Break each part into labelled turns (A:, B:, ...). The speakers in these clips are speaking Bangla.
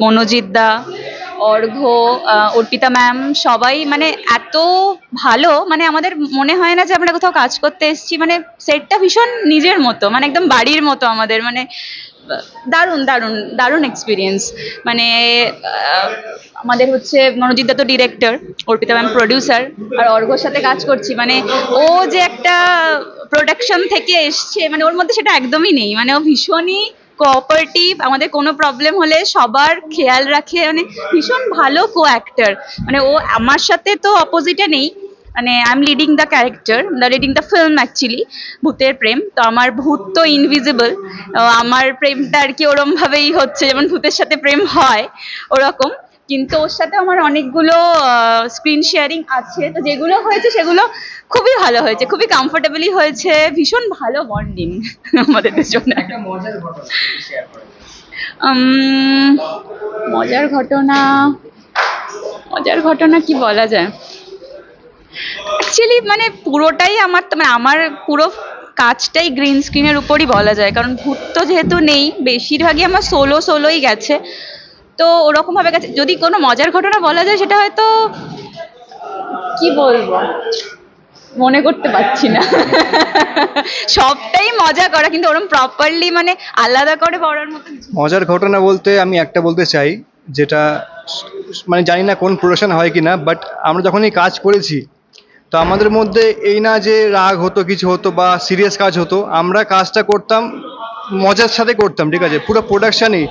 A: মনোজিৎ দা, অর্ঘ্য অর্পিতা ম্যাম, সবাই মানে এত ভালো মানে আমাদের মনে হয় না যে আমরা কোথাও কাজ করতে এসেছি মানে সেটটা ভীষণ নিজের মতো মানে একদম বাড়ির মতো আমাদের মানে দারুণ দারুণ দারুণ এক্সপিরিয়েন্স মানে আমাদের হচ্ছে মনোজিৎ দা তো ডিরেক্টর অর্পিতা ম্যাম প্রডিউসার আর অর্ঘ্যর সাথে কাজ করছি মানে ও যে একটা প্রোডাকশন থেকে এসছে মানে ওর মধ্যে সেটা একদমই নেই মানে ও ভীষণই কোঅপারেটিভ আমাদের কোনো প্রবলেম হলে সবার খেয়াল রাখে। মানে ভীষণ ভালো কো অ্যাক্টর মানে ও আমার সাথে তো অপোজিটে নেই। মানে I am leading the character the leading the film actually Bhuter Prem. তো আমার ভূত তো ইনভিজিবল আমার প্রেমটা আর কি ওরমভাবেই হচ্ছে, যেমন ভূতের সাথে প্রেম হয়, ওরকম। কিন্তু ওর সাথে আমার অনেকগুলো স্ক্রিন শেয়ারিং আছে। তো যেগুলো হয়েছে সেগুলো খুবই ভালো হয়েছে খুবই কমফোর্টেবলি হয়েছে। ভীষণ ভালো বন্ডিং আমাদের
B: একটা মজার ঘটনা
A: মজার ঘটনা কি বলা যায়? অ্যাকচুয়ালি মানে পুরোটাই আমার মানে আমার পুরো কাজটাই গ্রিন স্ক্রিনের উপরই বলা যায়। কারণ ভূত তো যেহেতু নেই বেশিরভাগই আমার সোলো সোলোই গেছে। তো ওরকম ভাবে গেছে যদি কোনো মজার ঘটনা বলা যায়, সেটা হয়তো কি বলব? মনে করতে পারছি না। সবটাই মজা করা, কিন্তু ওরকম প্রপারলি মানে আলাদা করে পড়ার মতো
C: মজার ঘটনা বলতে আমি একটা বলতে চাই, যেটা মানে জানি না কোন প্রোডাকশন হয় কি না বাট আমরা যখন এই কাজ করেছি তো আমাদের মধ্যে এই না যে রাগ হতো, কিছু হতো বা সিরিয়াস কাজ হতো, আমরা কাজটা করতাম, মজার সাথে করতাম, ঠিক আছে? পুরো প্রোডাকশানেই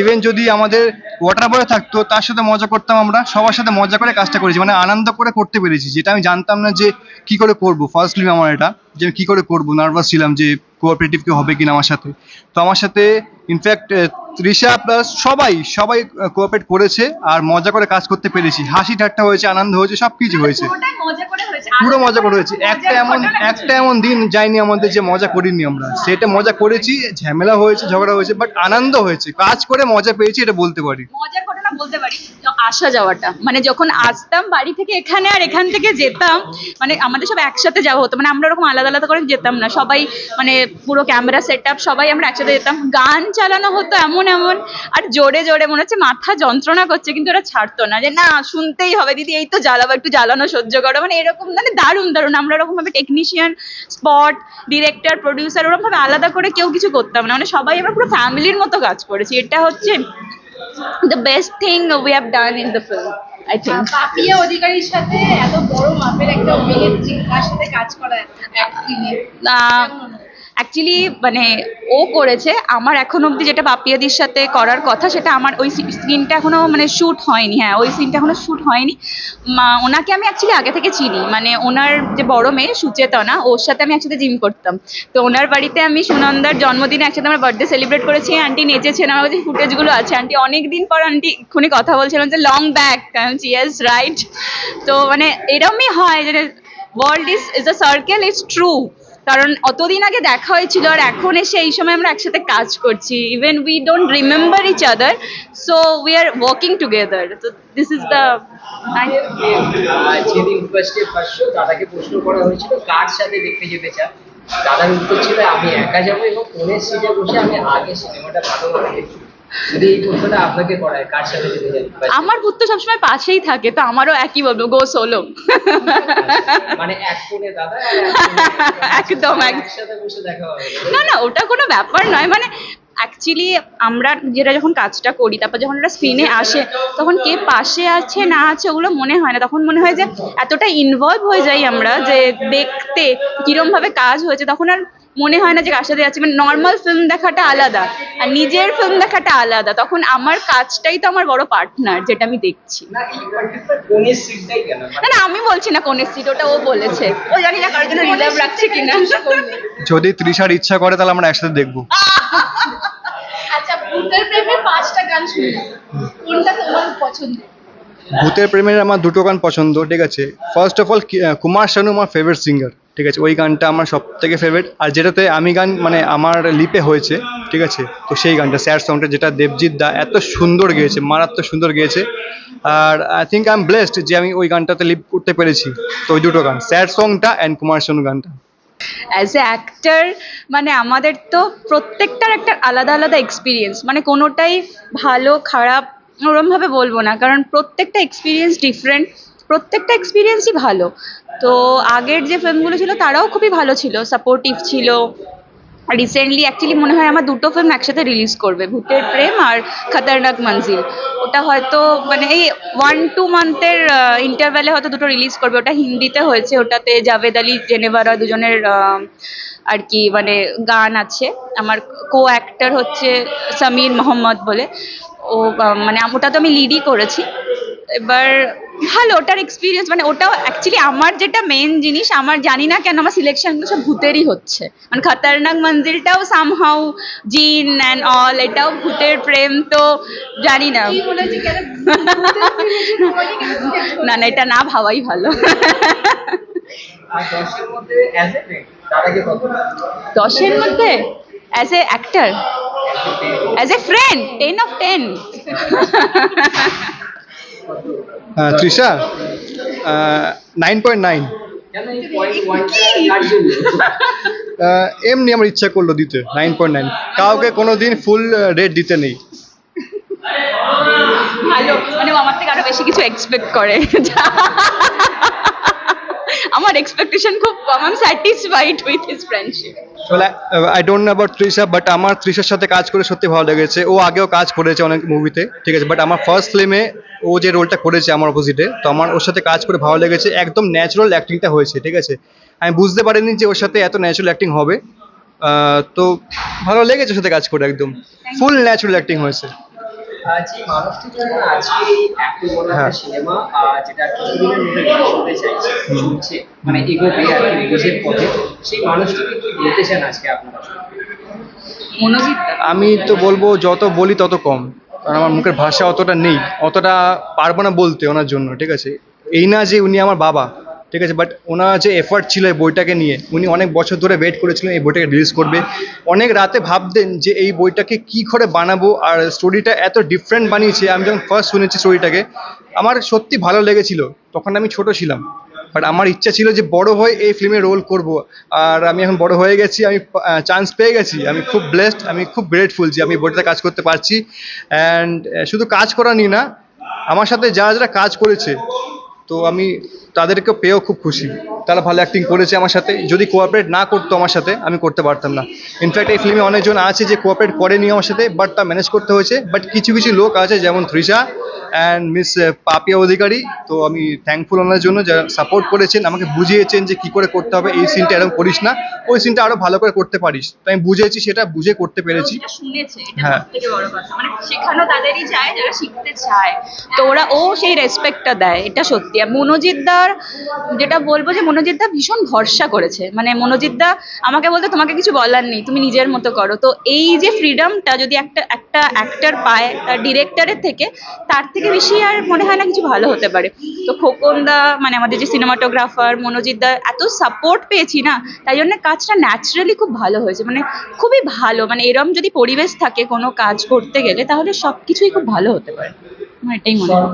C: ইভেন যদি আমাদের ওয়াটার বয় থাকতো, তার সাথে মজা করতাম আমরা, সবার সাথে মজা করে কাজটা করেছি মানে আনন্দ করে করতে পেরেছি। যেটা আমি জানতাম না যে কি করে করব। ফার্স্ট ফিল্ম আমার এটা, যে আমি কি করে করব নার্ভাস ছিলাম যে কোঅপারেটিভ কেউ হবে কিনা আমার সাথে। তো আমার সাথে ইনফ্যাক্ট তৃষা প্লাস সবাই সবাই কোঅপারেট করেছে, আর মজা করে কাজ করতে পেরেছি। হাসি ঠাট্টা হয়েছে, আনন্দ হয়েছে সব কিছু হয়েছে পুরো মজা করে হয়েছে একটা এমন একটা এমন দিন যায়নি আমাদের যে মজা করিনি আমরা। সেটা মজা করেছি ঝামেলা হয়েছে ঝগড়া হয়েছে বাট আনন্দ হয়েছে। কাজ করে মজা পেয়েছি এটা বলতে পারি।
A: ঘটনা বলতে পারি আসা যাওয়াটা। মানে যখন আসতাম বাড়ি থেকে এখানে আর এখান থেকে যেতাম মানে আমাদের সব একসাথে যাওয়া হতো। মানে আমরা ওরকম আলাদা আলাদা করে যেতাম না। সবাই মানে পুরো ক্যামেরা সেট আপ সবাই আমরা একসাথে যেতাম। গান চালানো হতো এমন এমন, আর জোরে জোরে মনে হচ্ছে মাথা যন্ত্রণা করছে, কিন্তু ওরা ছাড়তো না। যে না, শুনতেই হবে, দিদি, এই তো জ্বালাবো, একটু জ্বালানো সহ্য করো। মানে এরকম মানে দারুণ দারুণ। আমরা ওরকম ভাবে টেকনিশিয়ান স্পট ডিরেক্টর প্রডিউসার ওরকম ভাবে আলাদা করে কেউ কিছু করতাম না। মানে সবাই আমরা পুরো ফ্যামিলির মতো কাজ করেছি। এটা হচ্ছে the best thing we have done in the film i think.
D: Papiya অধিকারীর সাথে এত বড় মাপের একটা তার সাথে কাজ করা
A: অ্যাকচুয়ালি মানে ও করেছে, আমার এখন অবধি যেটা পাপিয়াদির সাথে করার কথা, সেটা আমার ওই সিনটা এখনও মানে শ্যুট হয়নি হ্যাঁ ওই সিনটা এখনও শ্যুট হয়নি। মা- ওনাকে আমি অ্যাকচুয়ালি আগে থেকে চিনি মানে ওনার যে বড় মেয়ে, সুচেতনা, ওর সাথে আমি একসাথে জিম করতাম। তো ওনার বাড়িতে আমি সুনন্দার জন্মদিনে একসাথে আমার বার্থডে সেলিব্রেট করেছি আন্টি নেচেছেন, আমার কাছে ফুটেজগুলো আছে। আন্টি অনেক দিন পর আন্টি এক্ষুনি কথা বলছিলাম যে লং ব্যাক ইয়েস রাইট তো মানে এরমই হয় যে world is is a circle is true কারণ অতদিন আগে দেখা হয়েছিল আর এখন এসে এই সময় আমরা একসাথে কাজ করছি। Even we don't remember each other so we are working together তো দিস ইজ দ্য
B: দাদার উত্তর ছিল, আমি একা যাব এবং কোনের সিটে বসে আমি আগে সিনেমাটা ভালোভাবে দেখি যদি এই প্রশ্নটা আপনাকে করায় কার সাথে যেতে চান
A: আমার ভূত তো সবসময় পাশেই থাকে তো আমারও একই বলব গো সোলো
B: মানে এক কোণে দাদা আর এক কোণে-
A: একদম,
B: একসাথে বসে দেখা হবে।
A: না না ওটা কোনো ব্যাপার নয় মানে অ্যাকচুয়ালি আমরা যেটা যখন কাজটা করি তারপর যখন ওটা স্ক্রিনে আসে তখন কে পাশে আছে না আছে ওগুলো মনে হয় না। তখন মনে হয় যে এতটা ইনভলভ হয়ে যাই আমরা যে দেখতে কিরম ভাবে কাজ হয়েছে তখন আর মনে হয় না যে কার সাথে যাচ্ছি। মানে নর্মাল ফিল্ম দেখাটা আলাদা। আর নিজের ফিল্ম দেখাটা আলাদা। তখন আমার কাজটাই তো আমার বড় পার্টনার যেটা আমি দেখছি।
B: না কেন
A: না না আমি বলছি না কোনের সিট ওটা ও বলেছে। ও জানি না কারোর জন্য রিজার্ভ রাখছে কিনা।
C: যদি তৃষার ইচ্ছা করে তাহলে আমরা একসাথে দেখব।
D: আচ্ছা ভূতের প্রেমে পাঁচটা গান শুনলাম কোনটা তোমার পছন্দ?
C: ভূতের প্রেমের আমার দুটো গান পছন্দ ঠিক আছে। First of all Kumar Sanu আমার ফেভারিট সিঙ্গার ঠিক আছে, ওই গানটা আমার সব থেকে ফেভারিট আর যেটাতে আমি গান মানে আমার লিপে হয়েছে, ঠিক আছে, তো সেই গানটা স্যার সংটা যেটা দেবজিৎ দা এত সুন্দর গেয়েছে, মারাত্মক সুন্দর গেয়েছে। আর I think I am blessed যে আমি ওই গানটাতে লিপ করতে পেরেছি। তো ওই দুটো গান স্যার সংটা অ্যান্ড কুমার শানু গানটা।
A: অ্যাজ এ অ্যাক্টার মানে আমাদের তো প্রত্যেকটার একটা আলাদা আলাদা এক্সপিরিয়েন্স মানে কোনোটাই ভালো, খারাপ, ওরমভাবে বলব না, কারণ প্রত্যেকটা এক্সপিরিয়েন্স ডিফারেন্ট প্রত্যেকটা এক্সপিরিয়েন্সই ভালো। তো আগের যে ফিল্মগুলো ছিল, তারাও খুবই ভালো ছিল সাপোর্টিভ ছিল। রিসেন্টলি অ্যাকচুয়ালি মনে হয় আমার দুটো ফিল্ম একসাথে রিলিজ করবে, ভূতের প্রেম আর খতরনাক মঞ্জিল। ওটা হয়তো মানে এই ওয়ান টু মান্থের ইন্টারভ্যালে হয়তো দুটো রিলিজ করবে। ওটা হিন্দিতে হয়েছে, ওটাতে জাভেদ আলী, জেনেভারা দুজনের আর কি মানে গান আছে। আমার কো অ্যাক্টর হচ্ছে সমীর মোহাম্মদ বলে। ও মানে ওটা তো আমি লিডই করেছি। এবার ভালো ওটার এক্সপিরিয়েন্স মানে ওটাও অ্যাকচুয়ালি আমার যেটা মেন জিনিস আমার জানি না কেন আমার সিলেকশনগুলো সব ভূতেরই হচ্ছে। মানে খতরনাক মঞ্জিলটাও সামহাউ জিন অ্যান্ড অল এটাও ভূতের প্রেম তো জানি না? না না এটা না ভাবাই ভালো।
B: দশের মধ্যে as a
A: actor as a friend ten of ten
C: Trisha? এমনি আমার ইচ্ছা করল দিতে নাইন পয়েন্ট নাইন কাউকে কোনো দিন ফুল রেট দিতে নেই।
A: মানে আমার থেকে আরও বেশি কিছু এক্সপেক্ট করে। আমার এক্সপেকটেশন খুব কম I satisfied with his friendship
C: I don't know about Trisha but আমার তৃষার সাথে কাজ করে সত্যি ভালো লেগেছে। ও আগেও কাজ করেছে অনেক মুভিতে ঠিক আছে? বাট আমার ফার্স্ট ফিল্মে ও যে রোলটা করেছে আমার অপোজিটে তো আমার ওর সাথে কাজ করে ভালো লেগেছে। একদম ন্যাচারাল অ্যাক্টিংটা হয়েছে ঠিক আছে? আমি বুঝতে পারিনি যে ওর সাথে এত ন্যাচারাল অ্যাক্টিং হবে। তো ভালো লেগেছে ওর সাথে কাজ করে একদম। ফুল ন্যাচারাল অ্যাক্টিং হয়েছে।
B: যে মানুষটির জন্য আজকে এই এত বড়
C: হ্যাঁ।
B: একটা সিনেমা যেটা কিছুদিনের মধ্যে রিলিজ হতে চাইছে চলছে মানে এগোবে আর কি রিলিজের পথে সেই মানুষটিকে কি বলতে চান আজকে আপনারা?
C: আমি তো বলব যত বলি তত কম কারণ আমার মুখের ভাষা অতটা নেই অতটা পারব না বলতে ওনার জন্য ঠিক আছে? এই না যে উনি আমার বাবা ঠিক আছে? বাট ওনার যে এফার্ট ছিল এই বইটাকে নিয়ে, উনি অনেক বছর ধরে ওয়েট করেছিলেন এই বইটাকে রিলিজ করবে। অনেক রাতে ভাবতেন যে এই বইটাকে কি করে বানাবো আর স্টোরিটা এত ডিফারেন্ট বানিয়েছে। আমি যখন ফার্স্ট শুনেছি স্টোরিটাকে আমার সত্যি ভালো লেগেছিল। তখন আমি ছোট ছিলাম। বাট আমার ইচ্ছা ছিল যে বড় হয়ে এই ফিল্মে রোল করব। আর আমি এখন বড় হয়ে গেছি, আমি চান্স পেয়ে গেছি। আমি খুব ব্লেসড আমি খুব গ্রেটফুল যে আমি বইটাতে কাজ করতে পারছি। অ্যান্ড শুধু কাজ করা নিয়ে না, আমার সাথে যারা যারা কাজ করেছে তো আমি তাদেরকে পেয়েও খুব খুশি। তারা ভালো অ্যাক্টিং করেছে আমার সাথে। যদি কোঅপারেট না করতো আমার সাথে, আমি করতে পারতাম না। ইনফ্যাক্ট এই ফিল্মে অনেকজন আছে যে কোঅপারেট করেনি আমার সাথে বাট তা ম্যানেজ করতে হয়েছে। বাট কিছু কিছু লোক আছে যেমন তৃষা অ্যান্ড মিস পাপিয়া অধিকারী তো আমি থ্যাঙ্কফুল ওনার জন্য যারা সাপোর্ট করেছেন আমাকে বুঝিয়েছেন যে কি করে করতে হবে এই সিনটা এরকম করিস না ওই সিনটা আরও ভালো করে করতে পারিস। তো আমি বুঝেছি সেটা বুঝে করতে পেরেছি। হ্যাঁ।
A: মানে শেখানো তাদেরই যারা শিখতে চায়। তো ওরা ও সেই রেসপেক্টটা দেয় এটা সত্যি। আর মনোজিৎ দার যেটা বলব যে মনোজিৎ দা ভীষণ ভরসা করেছে। মানে মনোজিৎ দা আমাকে বলতে তোমাকে কিছু বলার নেই তুমি নিজের মতো করো। তো এই যে ফ্রিডমটা যদি একটা একটা অ্যাক্টার পায় তার ডিরেক্টরের থেকে তার থেকে বেশি আর মনে হয় না কিছু ভালো হতে পারে। তো খোকন দা মানে আমাদের যে সিনেমাটোগ্রাফার মনোজিৎ দা এত সাপোর্ট পেয়েছি না তাই জন্য কাজটা ন্যাচারালি খুব ভালো হয়েছে। মানে খুবই ভালো মানে এরম যদি পরিবেশ থাকে কোনো কাজ করতে গেলে তাহলে সব কিছুই খুব ভালো হতে পারে। আমার এটাই মনে হয়।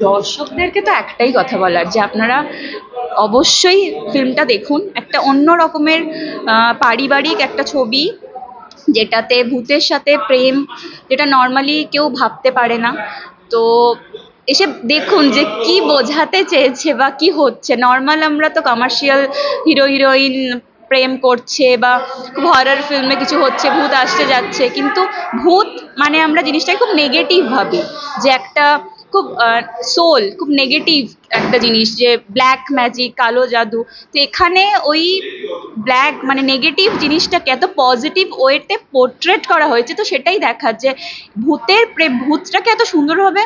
B: দর্শকদেরকে
A: তো একটাই কথা বলার যে আপনারা অবশ্যই ফিল্মটা দেখুন। একটা অন্য রকমের পারিবারিক একটা ছবি যেটাতে ভূতের সাথে প্রেম, যেটা নর্মালি কেউ ভাবতে পারে না। তো এসে দেখুন যে কি বোঝাতে চেয়েছে বা কি হচ্ছে। নর্মাল আমরা তো কমার্শিয়াল হিরো হিরোইন প্রেম করছে বা খুব হরার ফিল্মে কিছু হচ্ছে, ভূত আসতে যাচ্ছে। কিন্তু ভূত মানে আমরা জিনিসটাকে খুব নেগেটিভ ভাবি। যে একটা খুব সোল খুব নেগেটিভ একটা জিনিস যে ব্ল্যাক ম্যাজিক কালো জাদু। তো এখানে ওই ব্ল্যাক মানে নেগেটিভ জিনিসটাকে এত পজিটিভ ওয়েতে পোর্ট্রেট করা হয়েছে, তো সেটাই দেখার যে ভূতের প্রেম, ভূতটাকে এত সুন্দরভাবে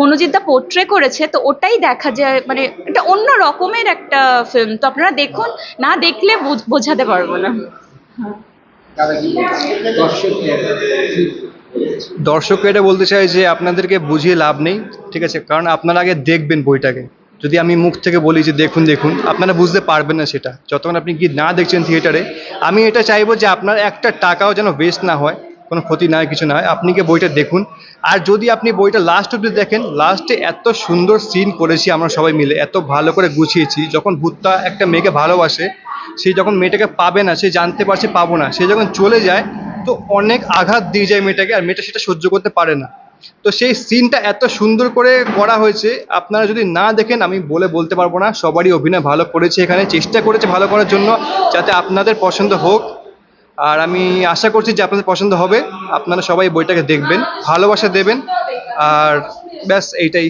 A: মনোজিৎদা পোর্ট্রে করেছে, তো ওটাই দেখা যায় মানে এটা অন্য রকমের একটা ফিল্ম তো আপনারা দেখুন, না দেখলে বোঝাতে পারব না।
C: দর্শককে এটা বলতে চাই যে আপনাদেরকে বুঝিয়ে লাভ নেই, ঠিক আছে? কারণ আপনারা আগে দেখবেন বইটাকে। যদি আমি মুখ থেকে বলি যে দেখুন দেখুন, আপনারা বুঝতে পারবেন না সেটা। যতক্ষণ আপনি কি না দেখছেন থিয়েটারে, আমি এটা চাইব যে আপনার একটা টাকাও যেন ওয়েস্ট না হয়, কোনো ক্ষতি না হয়, কিছু না হয়, আপনি কি বইটা দেখুন। আর যদি আপনি বইটা লাস্ট অব্দি দেখেন লাস্টে এত সুন্দর সিন করেছি আমরা সবাই মিলে, এত ভালো করে গুছিয়েছি, যখন ভূতটা একটা মেয়েকে ভালোবাসে সে যখন মেয়েটাকে পাবে না, সে জানতে পারছে পাবো না, সে যখন চলে যায়, তো অনেক আঘাত দিয়ে যায় মেয়েটাকে আর মেয়েটা সেটা সহ্য করতে পারে না। তো সেই সিনটা এত সুন্দর করে করা হয়েছে, আপনারা যদি না দেখেন, আমি বলে বলতে পারব না, সবারই অভিনয় ভালো করেছে এখানে, চেষ্টা করেছে ভালো করার জন্য, যাতে আপনাদের পছন্দ হোক। আর আমি আশা করছি যে আপনাদের পছন্দ হবে, আপনারা সবাই বইটাকে দেখবেন, ভালোবাসা দেবেন, আর ব্যাস, এইটাই।